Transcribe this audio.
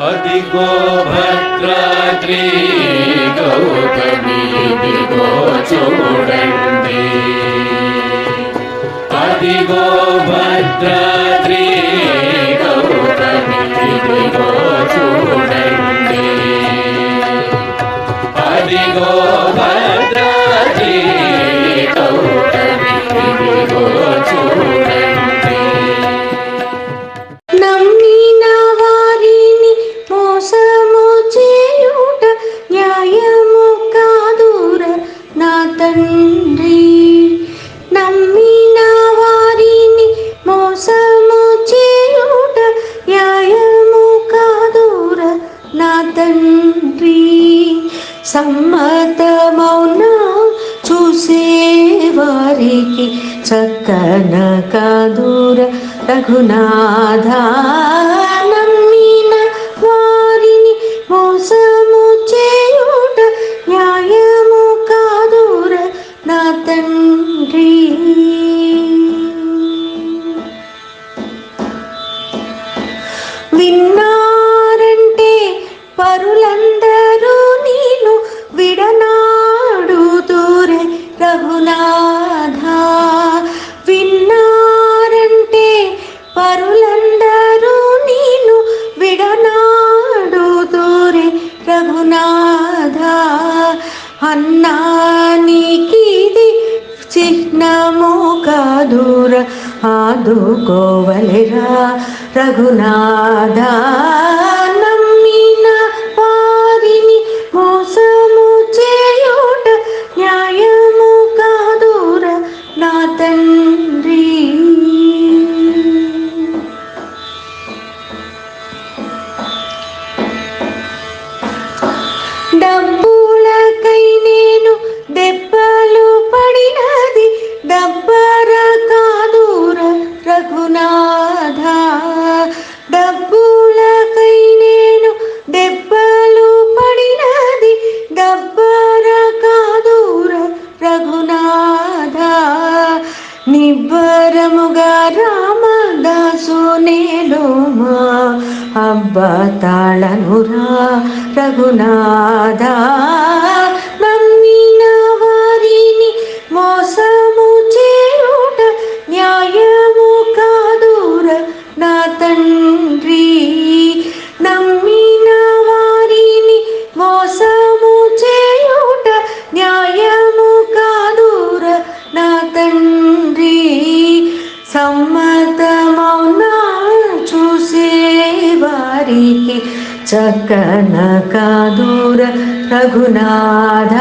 दिगो भद्रात्रि गो चोर अदिगो भद्रात्रि తండ్రి నమ్మిన వారిని మోసము చేయుట న్యాయము కాదుర నా తండ్రి. సమ్మతమౌన చూసే వారికి చక్కన కాదుర రఘునాథ. విన్నారంటే పరులందరూ నేను విడనాడు దూరే రఘునాథ. విన్నారంటే పరులందరూ నేను విడనాడు దూరే రఘునాథ. అన్నా ఆదుకోవలిరా రఘునాథ నమ్మిన వారిని మోసము చేయుట న్యాయము కాదుర నా తండ్రి. డబ్బులకై నేను దెబ్బలు పడినది డబ్బర రఘునాథ డబ్బులకై నేను దెబ్బలు పడినది డబ్బర కాదూర రఘునాథ. నిబ్బరముగా రామదాసు నేలోమా అబ్బ తాళనురా రఘునాథ. సమ్మతమౌనా చూసే వారికి చక్కన కాదూర రఘునాథ.